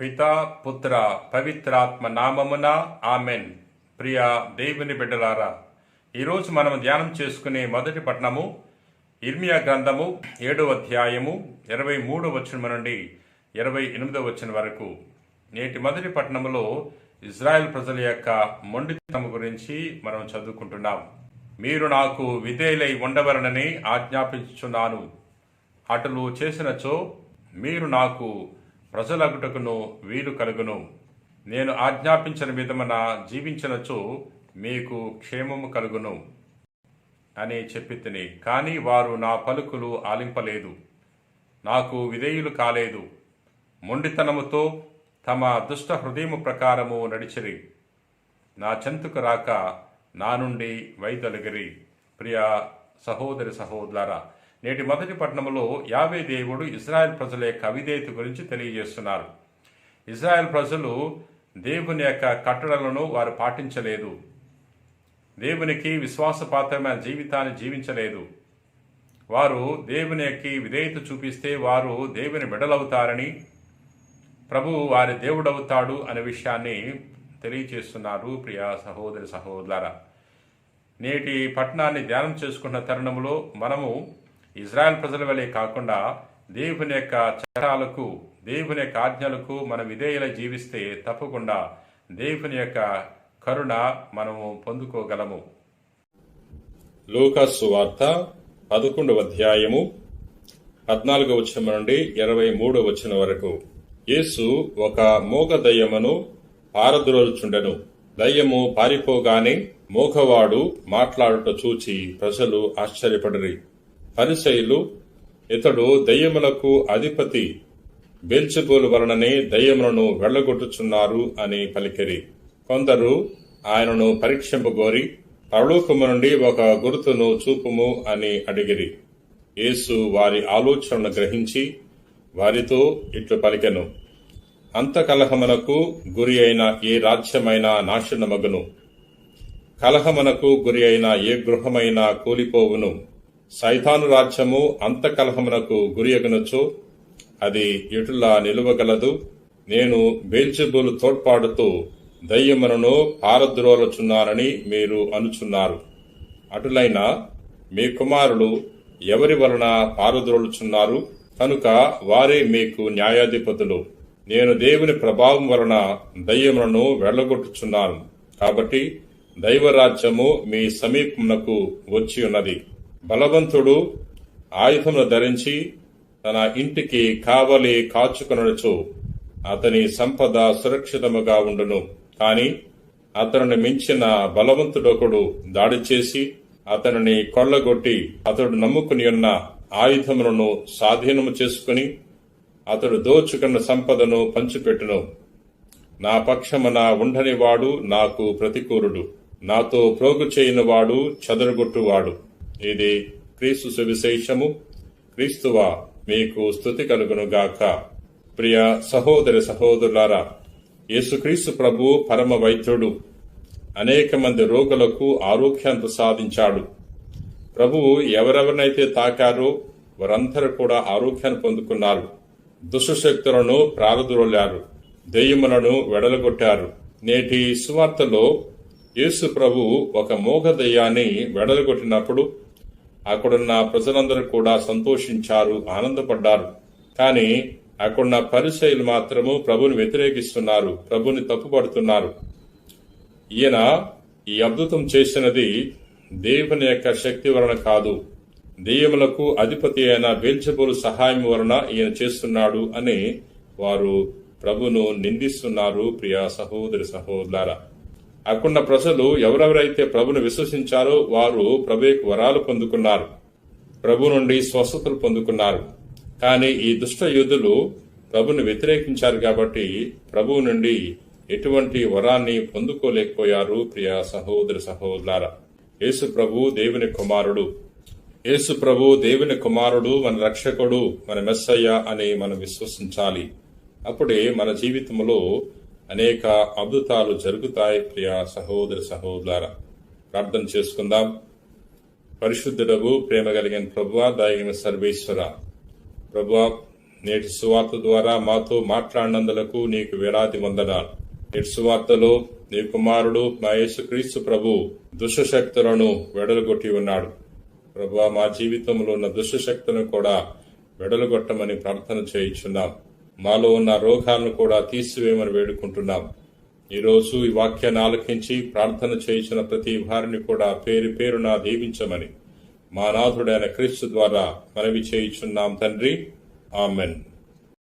పితా పుత్ర పవిత్రాత్మ నామమున ఆమెన్. ప్రియ దేవుని బిడ్డలారా ఈరోజు మనం ధ్యానం చేసుకునే మొదటి పట్టణము ఇర్మియా గ్రంథము ఏడో అధ్యాయము ఇరవై మూడో వచనం నుండి ఇరవై ఎనిమిదో వచనం వరకు. నేటి మొదటి పట్టణములో ఇజ్రాయెల్ ప్రజల యొక్క మొండితనం గురించి మనం చదువుకుంటున్నాం. మీరు నాకు విధేయులై ఉండవరనని ఆజ్ఞాపించుచున్నాను. అటులు చేసినచో మీరు నాకు ప్రజలగుటకును వీలు కలుగును. నేను ఆజ్ఞాపించిన విధమున జీవించినచో మీకు క్షేమము కలుగును. అని చెప్పి తిని కానీ వారు నా పలుకులు ఆలింపలేదు. నాకు విధేయులు కాలేదు. మొండితనముతో తమ దుష్ట హృదయము ప్రకారము నడిచిరి. నా చెంతుకు రాక నా నుండి వైదొలగిరి. ప్రియ సహోదరి సహోదరా నేటి మొదటి పట్టణంలో యావే దేవుడు ఇజ్రాయెల్ ప్రజల యొక్క అవిధేయత గురించి తెలియజేస్తున్నారు. ఇజ్రాయెల్ ప్రజలు దేవుని యొక్క కట్టడలను వారు పాటించలేదు. దేవునికి విశ్వాసపాత్రమైన జీవితాన్ని జీవించలేదు. వారు దేవుని యొక్క విధేయత చూపిస్తే వారు దేవుని బిడలవుతారని ప్రభువు వారి దేవుడవుతాడు అనే విషయాన్ని తెలియచేస్తున్నారు ప్రియ సహోదరి సహోదర నేటి పట్టణాన్ని ధ్యానం చేసుకున్న తరుణంలో మనము ఇజ్రాయెల్ ప్రజల వలె కాకుండా దేవుని యొక్క చట్టాలకు దేవుని యొక్క ఆజ్ఞలకు మనం విధేయుల జీవిస్తే తప్పకుండా దేవుని యొక్క కరుణ మనము పొందుకోగలము. లూకాసు వార్త పదకొండవ అధ్యాయము పద్నాలుగవ వచనం నుండి ఇరవై మూడవ వచనం వరకు. యేసు ఒక మోగ దయ్యమును పారద్రోలుచుండెను. దయ్యము పారిపోగానే మోగవాడు మాట్లాడుట చూచి ప్రజలు ఆశ్చర్యపడరి. పరిశైలు ఇతడు దయ్యములకు అధిపతి. బెల్చెబూలు వలననే దయ్యములను వెళ్ళగొట్టుచున్నారు అని పలికిరి. కొందరు ఆయనను పరీక్షింపగోరి పరలోకము నుండి ఒక గుర్తును చూపుము అని అడిగిరి. యేసు వారి ఆలోచనను గ్రహించి వారితో ఇట్లు పలికెను. అంతకలహమునకు గురి అయిన ఏ రాజ్యమైనా నాశనమగును. కలహమునకు గురి అయిన ఏ గృహమైనా కూలిపోవును. సైతాను రాజ్యము అంతకలహమునకు గురియగనొచ్చు అది ఎటులా నిలువగలదు? నేను బేల్జబులు తోడ్పాడుతూ దయ్యములను పారద్రోలచున్నానని మీరు అనుచున్నారు. అటులైన మీ కుమారులు ఎవరి వలన పారద్రోలుచున్నారు? కనుక వారే మీకు న్యాయాధిపతులు. నేను దేవుని ప్రభావం వలన దయ్యములను వెళ్ళగొట్టుచున్నాను. కాబట్టి దైవరాజ్యము మీ సమీపమునకు వచ్చి ఉన్నది. బలవంతుడు ఆయుధమును ధరించి తన ఇంటికి కావలి కాచుకొనొచ్చు అతని సంపద సురక్షితముగా ఉండును. కాని అతనిని మించిన బలవంతుడొకడు దాడి చేసి అతనిని కొల్లగొట్టి అతడు నమ్ముకుని ఉన్న ఆయుధములను స్వాధీనము చేసుకుని అతడు దోచుకున్న సంపదను పంచిపెట్టును. నా పక్షమున ఉండనివాడు నాకు ప్రతికూరుడు. నాతో ప్రోగు చేయనివాడు చదరగొట్టువాడు. ఇది క్రీస్తు సువిశేషము? క్రీస్తువ మీకు స్థుతి కలుగునుగాక. ప్రియ సహోదరి సహోదరులారా యేసుక్రీస్తు ప్రభు పరమ వైద్యుడు. అనేక మంది రోగులకు ఆరోగ్యాన్ని ప్రసాదించాడు. ప్రభువు ఎవరెవరినైతే తాకారో వారందరూ కూడా ఆరోగ్యాన్ని పొందుకున్నారు. దుష్టశక్తులను ప్రారదురొల్లారు దెయ్యములను వెడలగొట్టారు. నేటి సువార్తలో యేసు ప్రభు ఒక మోగ దయ్యాన్ని వెడలగొట్టినప్పుడు అక్కడున్న ప్రజలందరూ కూడా సంతోషించారు ఆనందపడ్డారు. కానీ అక్కడున్న పరిశైలు మాత్రము ప్రభుని వ్యతిరేకిస్తున్నారు ప్రభుని తప్పుపడుతున్నారు. ఈయన ఈ అద్భుతం చేసినది దేవుని యొక్క శక్తి వలన కాదు. దెయ్యములకు అధిపతి అయిన బెల్చబుల్ సహాయం వలన ఈయన చేస్తున్నాడు అని వారు ప్రభును నిందిస్తున్నారు ప్రియ సహోదరి సహోదరులారా. అక్కడున్న ప్రజలు ఎవరెవరైతే ప్రభును విశ్వసించారో వారు ప్రభుకు వరాలు పొందుకున్నారు. ప్రభు నుండి స్వస్థతలు పొందుకున్నారు. కానీ ఈ దుష్ట యోధులు ప్రభుని వ్యతిరేకించారు కాబట్టి ప్రభువు నుండి ఎటువంటి వరాన్ని పొందుకోలేకపోయారు ప్రియ సహోదరి సహోదరులారా యేసు ప్రభు దేవుని కుమారుడు. యేసు ప్రభు దేవుని కుమారుడు మన రక్షకుడు మన మెస్సయ్య అని మనం విశ్వసించాలి. అప్పుడే మన జీవితంలో అనేక అద్భుతాలు జరుగుతాయి ప్రియ సహోదర సహోదరులారా. ప్రార్థన చేసుకుందాం. పరిశుద్ధుడవు ప్రేమ కలిగిన ప్రభువ దయగిన సర్వేశ్వర. ప్రభువ నేటి సువార్త ద్వారా మాతో మాట్లాడినందులకు నీకు వేలాది వందనాలు. నేటి సువార్తలో నీ కుమారుడు మా యేసుక్రీస్తు ప్రభు దుష్టశక్తులను వెడలుగొట్టి ఉన్నాడు. ప్రభు మా జీవితంలో ఉన్న దుష్టశక్తులను కూడా వెడలుగొట్టమని ప్రార్థన చేయించున్నాం. మాలో ఉన్న రోగాలను కూడా తీసివేయమని వేడుకుంటున్నాం. ఈరోజు ఈ వాక్యాన్ని ఆలకించి ప్రార్థన చేయించిన ప్రతి వారిని కూడా పేరు పేరున దీవించమని మా నాథుడైన క్రీస్తు ద్వారా మనవి చేయించున్నాం తండ్రి. ఆమెన్.